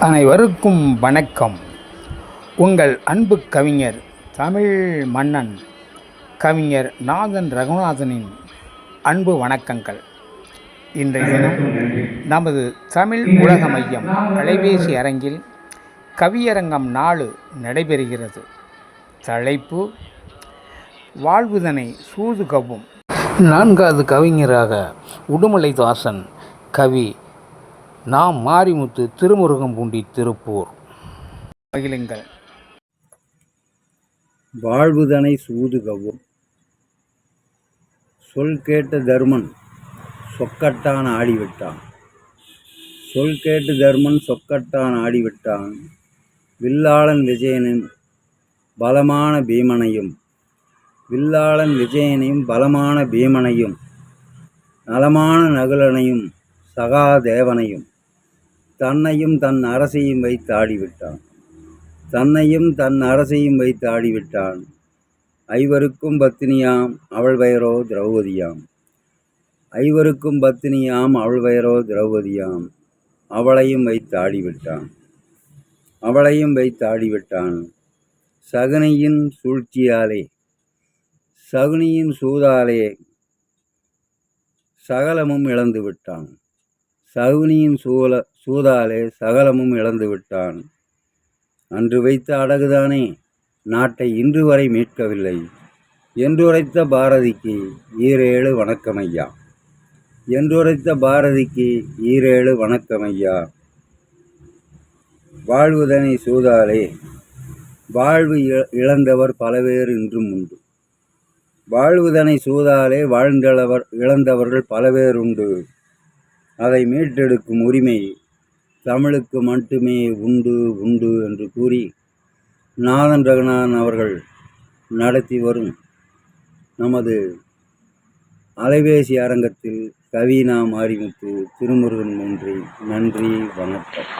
அனைவருக்கும் வணக்கம். உங்கள் அன்பு கவிஞர் தமிழ் மன்னன் கவிஞர் நாதன் ரகுநாதனின் அன்பு வணக்கங்கள். இன்றைய தினம் நமது தமிழ் உலக மையம் அலைபேசி அரங்கில் கவியரங்கம் நாலு நடைபெறுகிறது. தலைப்பு வாழ்வுதனை சூதுகவும். நான்காவது கவிஞராக உடுமலைதாசன் கவி நாம் மாரிமுத்து திருமுருகம்பூண்டி திருப்பூர். மகிழுங்கள். வாழ்வுதனை சூதுகவும் சொல் கேட்ட தர்மன் சொக்கட்டான் ஆடிவிட்டான். சொல் கேட்டு தர்மன் சொக்கட்டான் ஆடிவிட்டான். வில்லாளன் விஜயனின் பலமான பீமனையும் வில்லாளன் விஜயனையும் பலமான பீமனையும் நலமான நகுலனையும் சகாதேவனையும் தன்னையும் தன் அரசையும் வைத்து ஆடிவிட்டான். தன்னையும் தன் அரசையும் வைத்து ஆடிவிட்டான். ஐவருக்கும் பத்தினியாம் அவள் பெயரோ திரௌபதியாம். ஐவருக்கும் பத்தினியாம் அவள் பெயரோ திரௌபதியாம். அவளையும் வைத்து ஆடிவிட்டான். அவளையும் வைத்து ஆடிவிட்டான். சகுனியின் சூழ்ச்சியாலே சகுனியின் சூதாலே சகலமும் இழந்து விட்டான் சகுனியின் சூழ சூதாலே சகலமும் இழந்து விட்டான். அன்று வைத்த அடகுதானே? நாட்டை இன்று வரை மீட்கவில்லை. என்றுரைத்த பாரதிக்கு ஈரேழு வணக்கமையா? என்றுரைத்த பாரதிக்கு ஈரேழு வணக்கமையா? வாழ்வுதனை சூதாலே வாழ்வு இழ- இழந்தவர் பலவேறு இன்றும் உண்டு. வாழ்வுதனை சூதாலே வாழ்ந்தவர் இழந்தவர்கள் பலவேறுண்டு அதை மீட்டெடுக்கும் உரிமை தமிழுக்கு மட்டுமே உண்டு உண்டு என்று கூறி நாதன் ரகுநாதன் அவர்கள் நடத்தி வரும் நமது அலைபேசி அரங்கத்தில் கவினா மாரிமுத்து திருமுருகன் நன்றி நன்றி வணக்கம்.